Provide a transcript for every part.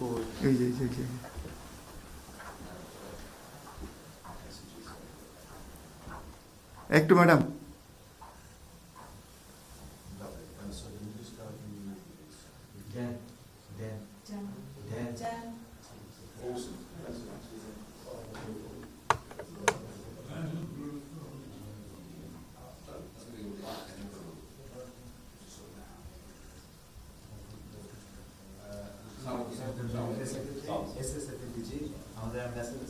এই যে এই যে, একটু ম্যাডাম। আমাদের অ্যাম্বাসেডর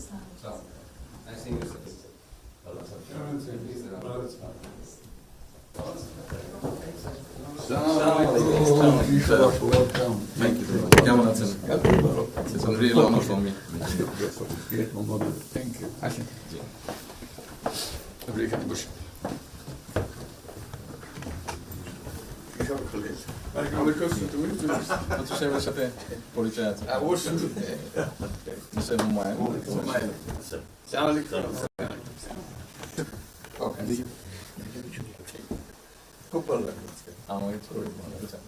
কেমন আছেন It's a real honor for me. Thank you আসেন আপনি এখানে বসে মন্ত্রী সাহেবের সাথে পরিচয় আছে খুব ভালো আজকে। আমাকে শরীর ভালো আছে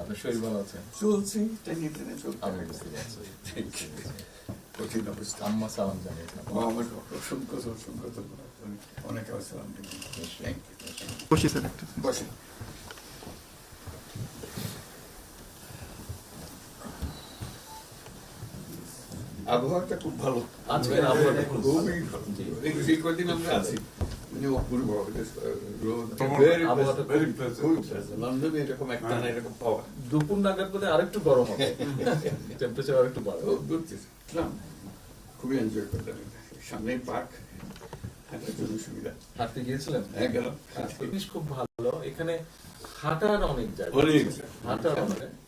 আপনার শরীর ভালো আছে চলছি টেনে টেনে চলছে আমি বুঝতে পারছি. কঠিন অবস্থা আম্মা সালাম জানিয়েছেন আমার অসংখ্য অসংখ্য ধন্যবাদ অনেক থ্যাংক ইউ বসি স্যার একটু আবহাওয়াটা খুব ভালো। আজকের আবহাওয়াটা খুব ভালো। খুবই ভালো। এই কদিন আমরা আছি মানে আবহাওয়াটা ভেরি খুব- লন্ডনে এরকম একটা না এরকম পাওয়া। দুপুর নাগাদ বোধহয় আরেকটু গরম হবে। টেম্পারেচার আরেকটু বাড়বে। খুবই এনজয় করলাম এটা। সামনেই পার্ক সুবিধা। হাঁটতে গিয়েছিলেন? হ্যাঁ গেলাম। জিনিস খুব ভালো। এখানে হাঁটার অনেক জায়গা। হাঁটার অনেক।